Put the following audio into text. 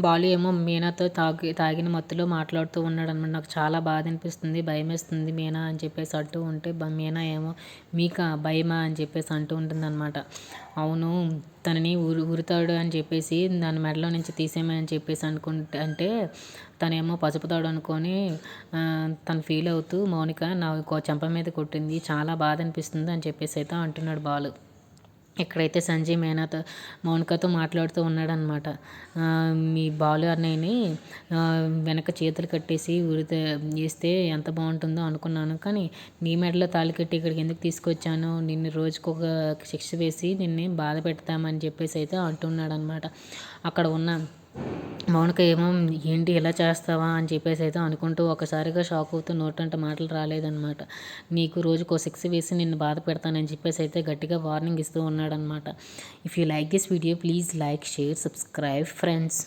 బాలు ఏమో మీనాతో తాగి తాగిన మత్తులో మాట్లాడుతూ ఉన్నాడు అనమాట నాకు చాలా బాధ అనిపిస్తుంది భయం వేస్తుంది మీనా అని చెప్పేసి అంటూ ఉంటే మీనా ఏమో మీకా భయమా? అని చెప్పేసి అంటూ ఉంటుంది అనమాట అవును తనని ఊరు ఊరుతాడు అని చెప్పేసి దాని మెడలో నుంచి తీసేయమని చెప్పేసి అనుకుంటే అంటే తనేమో పసుపుతాడు అనుకొని తను ఫీల్ అవుతూ మౌనిక నా చెంప మీద కొట్టింది చాలా బాధ అనిపిస్తుంది అని చెప్పేసి అయితే అంటున్నాడు బాలు. ఇక్కడైతే సంజయ్ మేనతో మౌనికతో మాట్లాడుతూ ఉన్నాడనమాట. మీ బాలు అన్నయ్యని వెనక చేతులు కట్టేసి ఉరితే వేస్తే ఎంత బాగుంటుందో అనుకున్నాను. కానీ నీ మెడలో తాళి కట్టి ఇక్కడికి ఎందుకు తీసుకొచ్చాను? నిన్ను రోజుకొక శిక్ష వేసి నిన్ను బాధ పెడతామని చెప్పేసి అయితే అంటున్నాడనమాట. అక్కడ ఉన్న మౌనిక ఏమో ఏంటి ఇలా చేస్తావా? అని చెప్పేసి అయితే అనుకుంటూ ఒకసారిగా షాక్ అవుతూ నోటంట మాటలు రాలేదన్నమాట. నీకు రోజుకో సిక్స్ వేసి నిన్ను బాధ పెడతానని చెప్పేసి అయితే గట్టిగా వార్నింగ్ ఇస్తూ ఉన్నాడనమాట if you like this video please like share subscribe friends.